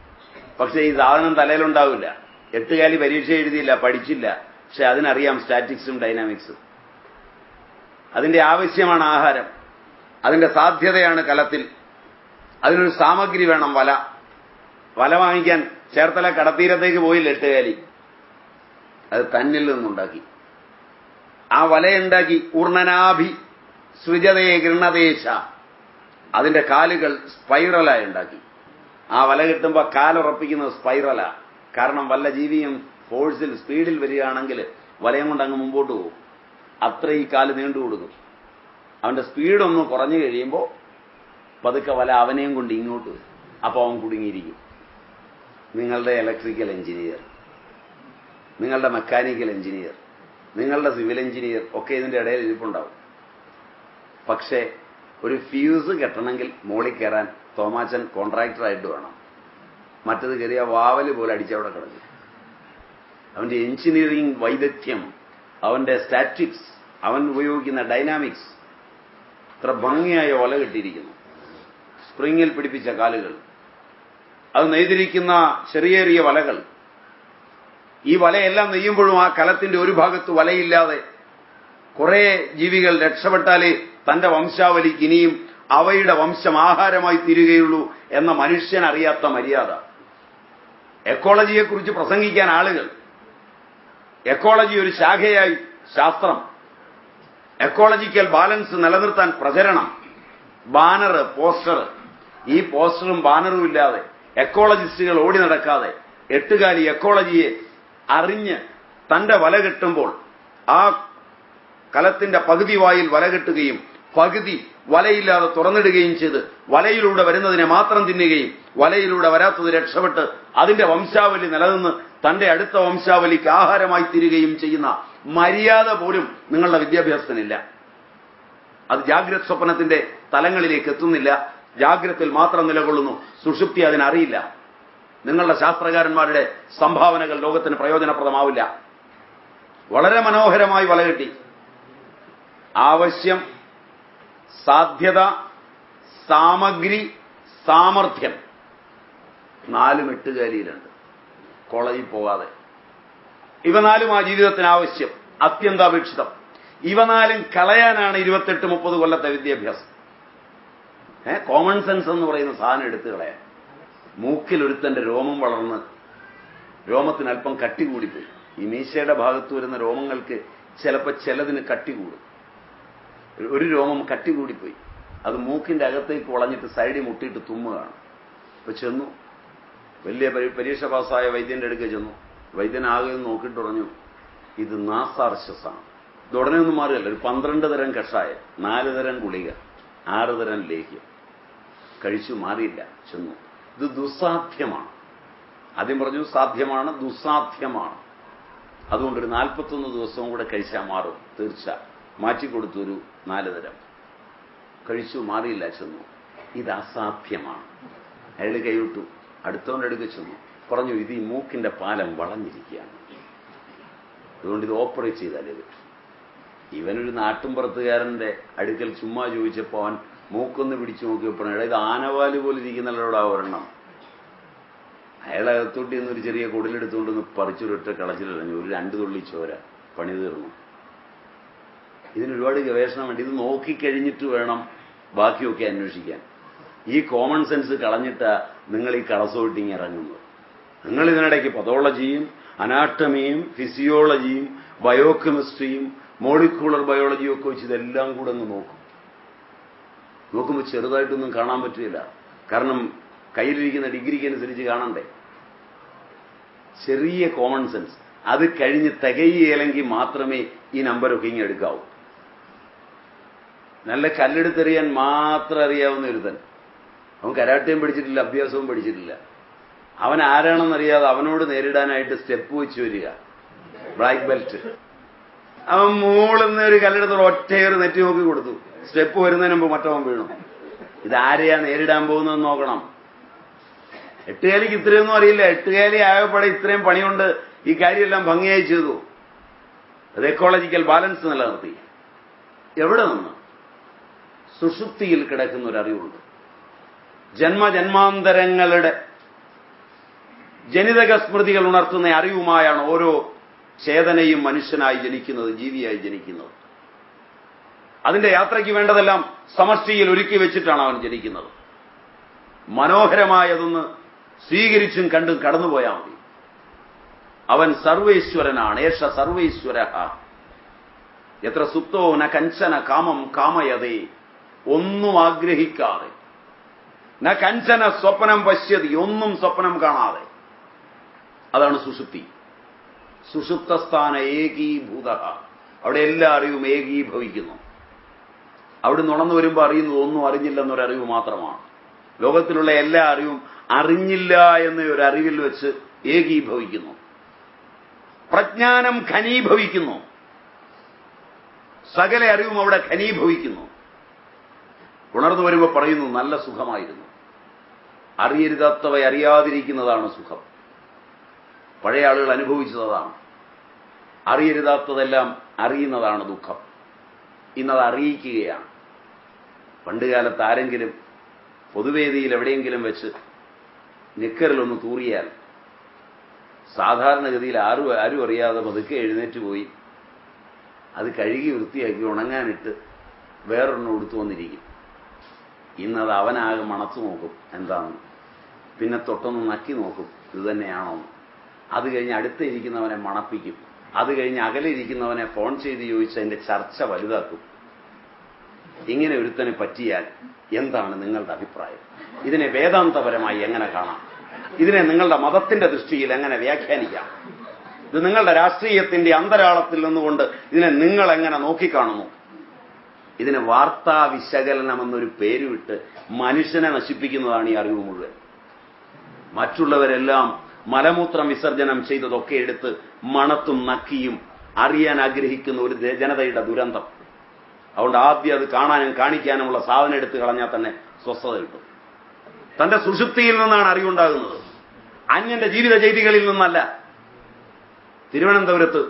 പക്ഷെ ഈ സാധനം തലയിലുണ്ടാവില്ല. എട്ടുകാലി പരീക്ഷ എഴുതിയില്ല പഠിച്ചില്ല. പക്ഷെ അതിനറിയാം സ്റ്റാറ്റിക്സും ഡൈനാമിക്സും. അതിന്റെ ആവശ്യമാണ് ആഹാരം. അതിന്റെ സാധ്യതയാണ് കലത്തിൽ. അതിനൊരു സാമഗ്രി വേണം വല. വല വാങ്ങിക്കാൻ ചേർത്തല കടത്തീരത്തേക്ക് പോയില്ല എട്ടുകാലി. അത് തന്നിൽ നിന്നുണ്ടാക്കി. ആ വലയുണ്ടാക്കി ഊർണനാഭി സൃജതയെ ഗൃണദേശ അതിന്റെ കാലുകൾ സ്പൈറലായി ഉണ്ടാക്കി. ആ വല കിട്ടുമ്പോൾ കാലുറപ്പിക്കുന്നത് സ്പൈറലാ. കാരണം വല്ല ജീവിയും ഫോഴ്സിൽ സ്പീഡിൽ വരികയാണെങ്കിൽ വലയം കൊണ്ട് അങ്ങ് മുമ്പോട്ട് പോകും. അത്ര ഈ കാൽ നീണ്ടു കൊടുക്കും. അവന്റെ സ്പീഡൊന്ന് കുറഞ്ഞു കഴിയുമ്പോൾ പതുക്കെ വല അവനെയും കൊണ്ട് ഇങ്ങോട്ട് വരും. അപ്പോൾ അവൻ കുടുങ്ങിയിരിക്കും. നിങ്ങളുടെ ഇലക്ട്രിക്കൽ എഞ്ചിനീയർ നിങ്ങളുടെ മെക്കാനിക്കൽ എഞ്ചിനീയർ നിങ്ങളുടെ സിവിൽ എഞ്ചിനീയർ ഒക്കെ ഇതിന്റെ ഇടയിൽ ഇരിപ്പുണ്ടാവും. പക്ഷേ ഒരു ഫ്യൂസ് കെട്ടണമെങ്കിൽ മോളിൽ കയറാൻ തോമാച്ചൻ കോൺട്രാക്ടറായിട്ട് വേണം. മറ്റത് കയറിയ വാവൽ പോലെ അടിച്ചവിടെ കിടക്കും. അവന്റെ എഞ്ചിനീയറിംഗ് വൈദഗ്ധ്യം അവന്റെ സ്റ്റാറ്റിക്സ് അവൻ ഉപയോഗിക്കുന്ന ഡൈനാമിക്സ് ഇത്ര ഭംഗിയായ ഒല കെട്ടിയിരിക്കുന്നു. സ്പ്രിങ്ങിൽ പിടിപ്പിച്ച കാലുകൾ. അത് നെയ്തിരിക്കുന്ന ചെറിയ വലകൾ. ഈ വലയെല്ലാം നെയ്യുമ്പോഴും ആ കലത്തിന്റെ ഒരു ഭാഗത്ത് വലയില്ലാതെ കുറേ ജീവികൾ രക്ഷപ്പെട്ടാലേ തന്റെ വംശാവലി ഇനിയും അവയുടെ വംശം ആഹാരമായി തീരുകയുള്ളൂ എന്ന മനുഷ്യൻ അറിയാത്ത മര്യാദ. എക്കോളജിയെക്കുറിച്ച് പ്രസംഗിക്കാൻ ആളുകൾ. എക്കോളജി ഒരു ശാഖയായി ശാസ്ത്രം. എക്കോളജിക്കൽ ബാലൻസ് നിലനിർത്താൻ പ്രചരണം. Banner poster. ഈ പോസ്റ്ററും ബാനറും ഇല്ലാതെ എക്കോളജിസ്റ്റുകൾ ഓടി നടക്കാതെ എട്ടുകാലി എക്കോളജിയെ അറിഞ്ഞ് തന്റെ വല കെട്ടുമ്പോൾ ആ കലത്തിന്റെ പകുതി വായിൽ വല കെട്ടുകയും പകുതി വലയില്ലാതെ തുറന്നിടുകയും ചെയ്ത് വലയിലൂടെ വരുന്നതിനെ മാത്രം തിന്നുകയും വലയിലൂടെ വരാത്തത് രക്ഷപ്പെട്ട് അതിന്റെ വംശാവലി നിലനിന്ന് തന്റെ അടുത്ത വംശാവലിക്ക് ആഹാരമായി തീരുകയും ചെയ്യുന്ന മര്യാദ പോലും നിങ്ങളുടെ വിദ്യാഭ്യാസത്തിനില്ല. അത് ജാഗ്രത സ്വപ്നത്തിന്റെ തലങ്ങളിലേക്ക് എത്തുന്നില്ല. ജാഗ്രതയിൽ മാത്രം നിലകൊള്ളുന്നു. സുഷുപ്തി അതിനറിയില്ല നിങ്ങളുടെ ശാസ്ത്രകാരന്മാരുടെ സംഭാവനകൾ ലോകത്തിന് പ്രയോജനപ്രദമാവില്ല. വളരെ മനോഹരമായി വലകെട്ടി. ആവശ്യം സാധ്യത സാമഗ്രി സാമർഥ്യം. നാലും എട്ടുകാലിയിലുണ്ട് കോളേജിൽ പോകാതെ. ഇവ നാലും ആ ജീവിതത്തിന് ആവശ്യം. അത്യന്താപേക്ഷിതം. ഇവ നാലും കളയാനാണ് ഇരുപത്തെട്ട് മുപ്പത് കൊല്ലത്തെ വിദ്യാഭ്യാസം. ഏ കോമൺ സെൻസ് എന്ന് പറയുന്ന സാധനം എടുത്തു കളയാൻ. മൂക്കിൽ ഒരുത്തന്റെ രോമം വളർന്ന് രോമത്തിന് അല്പം കട്ടി കൂടിപ്പോയി. ഈ മീശയുടെ ഭാഗത്ത് വരുന്ന രോമങ്ങൾക്ക് ചിലപ്പോൾ ചിലതിന് കട്ടി കൂടും. ഒരു രോമം കട്ടി കൂടിപ്പോയി അത് മൂക്കിന്റെ അകത്തേക്ക് വളഞ്ഞിട്ട് സൈഡിൽ മുട്ടിയിട്ട് തുമ്മുകയാണ്. അപ്പൊ ചെന്നു. വലിയ പരീക്ഷ പാസ്സായ വൈദ്യന്റെ അടുക്ക ചെന്നു. വൈദ്യൻ ആകെ നോക്കിയിട്ട് പറഞ്ഞു ഇത് നാസാർശസാണ് ഇത് ഉടനെ ഒന്നും മാറുകയല്ല ഒരു പന്ത്രണ്ട് തരം കഷായം നാല് തരം ഗുളിക ആറ് തരം ലേഹ്യം. കഴിച്ചു മാറിയില്ല. ചെന്നു. ഇത് ദുസ്സാധ്യമാണ്. ആദ്യം പറഞ്ഞു സാധ്യമാണ് ദുസ്സാധ്യമാണ്. അതുകൊണ്ട് ഒരു നാൽപ്പത്തൊന്ന് ദിവസവും കൂടെ കഴിച്ചാൽ മാറും തീർച്ച. മാറ്റിക്കൊടുത്തു ഒരു നാല് തരം കഴിച്ചു മാറിയില്ല ചെന്നു. ഇത് അസാധ്യമാണ്. അയാൾ കൈവിട്ടു. അടുത്തവന്റെ അടുക്ക് ചെന്നു. പറഞ്ഞു ഇത് ഈ മൂക്കിന്റെ പാലം വളഞ്ഞിരിക്കുകയാണ്. അതുകൊണ്ട് ഇത് ഓപ്പറേറ്റ് ചെയ്താലേ പറ്റൂ ഇവനൊരു നാട്ടുംപുറത്തുകാരന്റെ അടുക്കൽ ചുമ്മാ ചോദിച്ചപ്പോൾ അവൻ മൂക്കൊന്ന് പിടിച്ചു നോക്കിയപ്പോഴാണ് ഇത് ആനവാൽ പോലെ ഇരിക്കുന്നവരോട് ആ ഒരെണ്ണം. അയാൾ അകത്തോട്ട് നിന്നൊരു ചെറിയ കുടലെടുത്തുകൊണ്ടൊന്ന് പറിച്ചൊരിട്ട് കളച്ചിലറിഞ്ഞു ഒരു രണ്ട് തുള്ളി ചോര പണി തീർന്നു ഇതിന് ഒരുപാട് ഗവേഷണം വേണ്ടി. ഇത് നോക്കിക്കഴിഞ്ഞിട്ട് വേണം ബാക്കിയൊക്കെ അന്വേഷിക്കാൻ. ഈ കോമൺ സെൻസ് കളഞ്ഞിട്ടാ നിങ്ങൾ ഈ കളസോട്ടിങ് ഇറങ്ങുന്നത്. നിങ്ങൾ ഇതിനിടയ്ക്ക് പതോളജിയും അനാട്ടമിയും ഫിസിയോളജിയും ബയോകെമിസ്ട്രിയും മോളിക്കുലർ ബയോളജിയും ഒക്കെ വെച്ച് ഇതെല്ലാം കൂടെ ഒന്ന് നോക്കും. നോക്കുമ്പോൾ ചെറുതായിട്ടൊന്നും കാണാൻ പറ്റില്ല. കാരണം കയ്യിലിരിക്കുന്ന ഡിഗ്രിക്ക് അനുസരിച്ച് കാണണ്ടേ? ചെറിയ കോമൺ സെൻസ് അത് കഴിഞ്ഞ് തികയില്ലെങ്കിൽ മാത്രമേ ഈ നമ്പരൊക്കെ ഇങ്ങനെ എടുക്കാവൂ. നല്ല കല്ലെടുത്തെറിയാൻ മാത്രം അറിയാവുന്ന ഒരുത്തൻ. അവൻ കരാട്ടയും പഠിച്ചിട്ടില്ല അഭ്യാസവും പഠിച്ചിട്ടില്ല. അവൻ ആരാണെന്നറിയാതെ അവനോട് നേരിടാനായിട്ട് സ്റ്റെപ്പ് വെച്ച് വരിക. ബ്ലാക്ക് ബെൽറ്റ് അവൻ മൂളുന്ന ഒരു കല്ലെടുത്ത് ഒറ്റയേറ് നെറ്റി നോക്കി കൊടുത്തു. സ്റ്റെപ്പ് വരുന്നതിന് മുമ്പ് മറ്റവൻ വീണു. ഇതാരെയാ നേരിടാൻ പോകുന്നതെന്ന് നോക്കണം. എട്ടുകാലിക്ക് ഇത്രയൊന്നും അറിയില്ല. എട്ടുകാലി ആയപ്പോഴെ ഇത്രയും പണിയുണ്ട്. ഈ കാര്യമെല്ലാം ഭംഗിയായി ചെയ്തു. അത് എക്കോളജിക്കൽ ബാലൻസ് നിലനിർത്തി. എവിടെ നിന്ന്? സുഷുപ്തിയിൽ കിടക്കുന്ന ഒരു അറിവുണ്ട് ജന്മജന്മാന്തരങ്ങളുടെ ജനിതക സ്മൃതികൾ ഉണർത്തുന്ന അറിവുമായാണ് ഓരോ ചേതനയും മനുഷ്യനായി ജനിക്കുന്നത് ജീവിയായി ജനിക്കുന്നത്. അതിന്റെ യാത്രയ്ക്ക് വേണ്ടതെല്ലാം സമഷ്ടിയിൽ ഒരുക്കി വെച്ചിട്ടാണ് അവൻ ജനിക്കുന്നത്. മനോഹരമായതൊന്ന് സ്വീകരിച്ചും കണ്ടും കടന്നുപോയാൽ മതി. അവൻ സർവേശ്വരനാണ് ഏഷ സർവേശ്വര. എത്ര സുപ്തോ ന കഞ്ചന കാമം കാമയതേ. ഒന്നും ആഗ്രഹിക്കാതെ. ന കഞ്ചന സ്വപ്നം പശ്യതി ഒന്നും സ്വപ്നം കാണാതെ. അതാണ് സുഷുപ്തി. സുഷുപ്തസ്ഥാന ഏകീഭൂത. അവിടെ എല്ലാ അറിവും ഏകീഭവിക്കുന്നു. അവിടെ നുണന്നു വരുമ്പോൾ അറിയുന്നത് ഒന്നും അറിഞ്ഞില്ലെന്നൊരറിവ് മാത്രമാണ്. ലോകത്തിലുള്ള എല്ലാ അറിവും അറിഞ്ഞില്ല എന്ന ഒരു അറിവിൽ വെച്ച് ഏകീഭവിക്കുന്നു. പ്രജ്ഞാനം ഖനീഭവിക്കുന്നു സകല അറിവും അവിടെ ഖനീഭവിക്കുന്നു ഉണർന്നു വരുമ്പോൾ പറയുന്നു നല്ല സുഖമായിരുന്നു. അറിയരുതാത്തവ അറിയാതിരിക്കുന്നതാണ് സുഖം. പഴയ ആളുകൾ അനുഭവിച്ചതാണ്. അറിയരുതാത്തതെല്ലാം അറിയുന്നതാണ് ദുഃഖം. ഇന്നത് അറിയിക്കുകയാണ്. പണ്ടുകാലത്ത് ആരെങ്കിലും പൊതുവേദിയിൽ എവിടെയെങ്കിലും വെച്ച് നിക്കറിലൊന്ന് തൂറിയാൽ സാധാരണഗതിയിൽ ആരും ആരും അറിയാതെ പതുക്കെ എഴുന്നേറ്റ് പോയി അത് കഴുകി വൃത്തിയാക്കി ഉണങ്ങാനിട്ട് വേറൊരെണ്ണം എടുത്തു വന്നിരിക്കും. ഇന്നത് അവനാകെ മണത്തു നോക്കും. എന്താന്ന് പിന്നെ തൊട്ടൊന്ന് നക്കി നോക്കും. ഇത് തന്നെയാണോ അത് കഴിഞ്ഞ് അടുത്ത് ഇരിക്കുന്നവനെ മണപ്പിക്കും. അത് കഴിഞ്ഞ് അകലെ ഇരിക്കുന്നവനെ ഫോൺ ചെയ്ത് ചോദിച്ച് അതിന്റെ ചർച്ച വലുതാക്കും. ഇങ്ങനെ ഒരുത്തനെ പറ്റിയാൽ എന്താണ് നിങ്ങളുടെ അഭിപ്രായം? ഇതിനെ വേദാന്തപരമായി എങ്ങനെ കാണാം? ഇതിനെ നിങ്ങളുടെ മതത്തിന്റെ ദൃഷ്ടിയിൽ എങ്ങനെ വ്യാഖ്യാനിക്കാം? ഇത് നിങ്ങളുടെ രാഷ്ട്രീയത്തിന്റെ അന്തരാളത്തിൽ നിന്നുകൊണ്ട് ഇതിനെ നിങ്ങൾ എങ്ങനെ നോക്കിക്കാണുന്നു? ഇതിന് വാർത്താ വിശകലനം എന്നൊരു പേരുവിട്ട് മനുഷ്യനെ നശിപ്പിക്കുന്നതാണ് ഈ അറിവ് മുഴുവൻ. മറ്റുള്ളവരെല്ലാം മലമൂത്രം വിസർജനം ചെയ്തതൊക്കെ എടുത്ത് മണത്തും നക്കിയും അറിയാൻ ആഗ്രഹിക്കുന്ന ഒരു ജനതയുടെ ദുരന്തം. അതുകൊണ്ട് ആദ്യം അത് കാണാനും കാണിക്കാനുമുള്ള സാധനം എടുത്ത് കളഞ്ഞാൽ തന്നെ സ്വസ്ഥത കിട്ടും. തന്റെ സുഷുപ്തിയിൽ നിന്നാണ് അറിവുണ്ടാകുന്നത്. അന്യന്റെ ജീവിത ചെയ്തികളിൽ നിന്നല്ല. തിരുവനന്തപുരത്ത്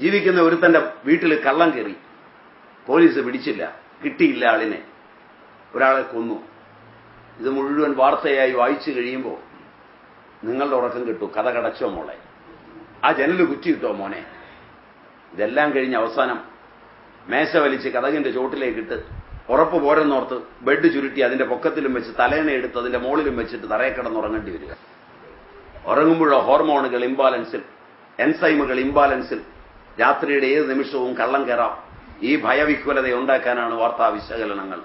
ജീവിക്കുന്ന ഒരു തന്റെ വീട്ടിൽ കള്ളം കയറി. പോലീസ് പിടിച്ചില്ല. കിട്ടിയില്ല ആളിനെ. ഒരാളെ കൊന്നു. ഇത് മുഴുവൻ വാർത്തയായി വായിച്ചു കഴിയുമ്പോൾ നിങ്ങളുടെ ഉറക്കം കിട്ടു. കഥ കടച്ചോ മോളെ? ആ ജനൽ കുറ്റിയിട്ടോ മോനെ? ഇതെല്ലാം കഴിഞ്ഞ് അവസാനം മേശ വലിച്ച് കഥകിന്റെ ചോട്ടിലേക്കിട്ട് ഉറപ്പ് പോരെന്നോർത്ത് ബെഡ് ചുരുട്ടി അതിന്റെ പൊക്കത്തിലും വെച്ച് തലേണ എടുത്ത് അതിന്റെ മുകളിലും വെച്ചിട്ട് തറയെ കിടന്നുറങ്ങേണ്ടി വരിക. ഉറങ്ങുമ്പോഴോ ഹോർമോണുകൾ ഇംബാലൻസിൽ എൻസൈമുകൾ ഇംബാലൻസിൽ രാത്രിയുടെ ഏത് നിമിഷവും കള്ളം കയറാം ഈ ഭയവിഹ്വലത ഉണ്ടാക്കാനാണ് വാർത്താ വിശകലനങ്ങൾ